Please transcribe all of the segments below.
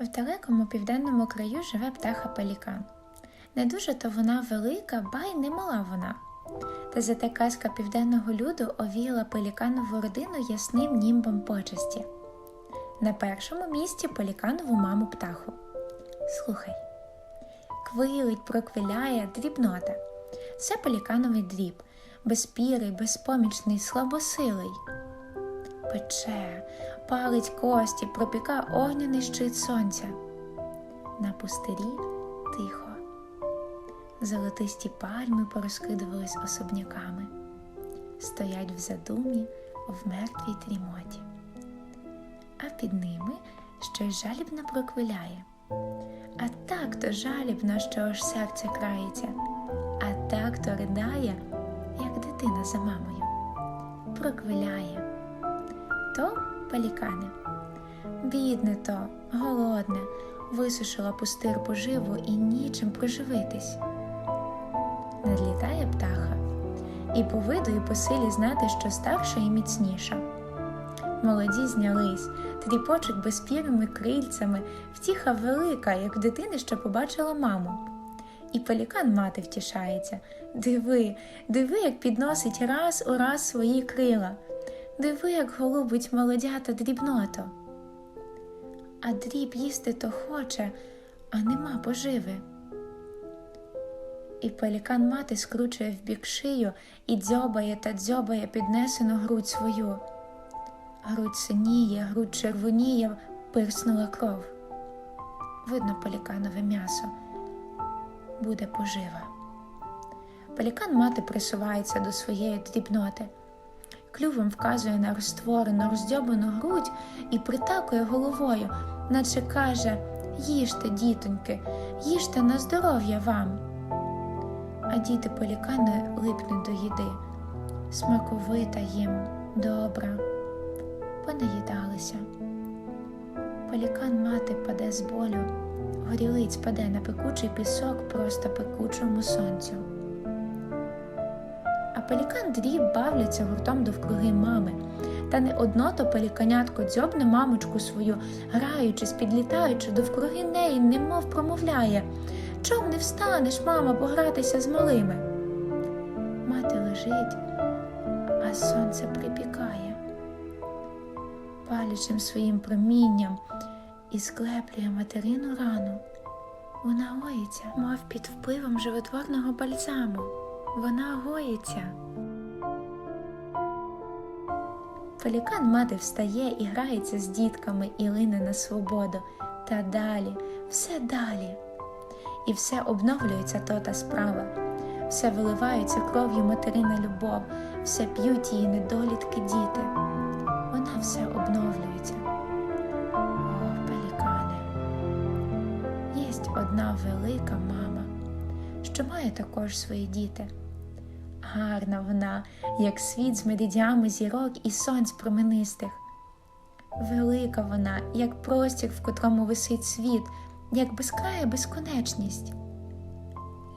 В далекому південному краю живе птаха пелікан. Не дуже то вона велика, ба й не мала вона. Та зате казка південного люду овіяла пеліканову родину ясним німбом почесті. На першому місці пеліканову маму птаху. Слухай. Квилить, проквиляє дрібнота. Це пелікановий дріб, безпірий, безпомічний, слабосилий. Пече, палить кості, пропіка огняний щит сонця. На пустирі тихо. Золотисті пальми порозкидувались особняками, стоять в задумі в мертвій трімоті, а під ними щось жалібно проквиляє. А так то жалібно, що аж серце крається, а так то ридає, як дитина за мамою, проквиляє. То пелікане. Бідне то, голодне, висушила пустир поживу і нічим проживитись. Надлітає птаха, і по виду, і по силі знати, що старша і міцніша. Молоді знялись, тріпочуть безпірними крильцями, втіха велика, як в дитини, що побачила маму. І пелікан мати втішається. Диви, диви, як підносить раз у раз свої крила. Диви, як голубить молодята дрібното. А дріб їсти то хоче, а нема поживи. І пелікан мати скручує в бік шию і дзьобає та дзьобає піднесену грудь свою. Грудь синіє, грудь червоніє, пирснула кров. Видно пеліканове м'ясо. Буде пожива. Пелікан мати присувається до своєї дрібноти клювом вказує на розтворену, роздьобану грудь і притакує головою, наче каже Їжте, дітоньки, їжте на здоров'я вам. А діти полікани липнуть до їди, смаковита їм, добра, понаїдалися. Полікан мати паде з болю, горілиць паде на пекучий пісок просто пекучому сонцю а пелікан дріб бавляться гуртом довкруги мами. Та не одно то пеліканятко дзьобне мамочку свою, граючись, підлітаючи довкруги неї, немов промовляє Чом не встанеш, мама, погратися з малими? Мати лежить, а сонце припікає, палячим своїм промінням і склеплює материну рану. Вона гоїться, мов під впливом животворного бальзаму вона гоїться. Пелікан мати встає і грається з дітками і лине на свободу. Та далі, все далі. І все обновлюється то та справа, все виливається кров'ю материна любов, все п'ють її недолітки діти. Вона все обновлюється. О, пелікане, єсть одна велика мама, що має також свої діти гарна вона, як світ з медидями зірок і сонць променистих. Велика вона, як простір, в котрому висить світ, як безкрая безконечність.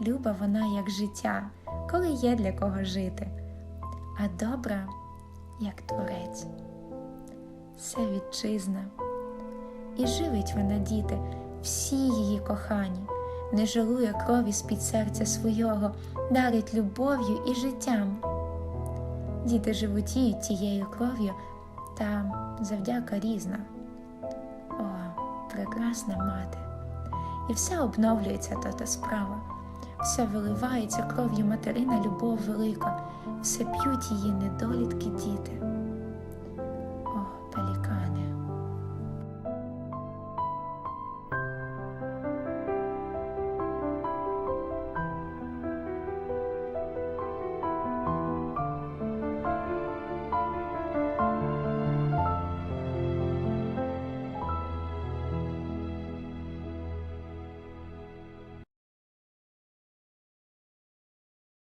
Люба вона, як життя, коли є для кого жити, а добра, як творець. Це вітчизна. І живить вона, діти, всі її кохані не жалує крові з-під серця свого, дарить любов'ю і життям. Діти животіють тією кров'ю, та завдяка різна. О, прекрасна мати! І все обновлюється то та справа, все виливається кров'ю материна любов велика, все п'ють її недолітки діти.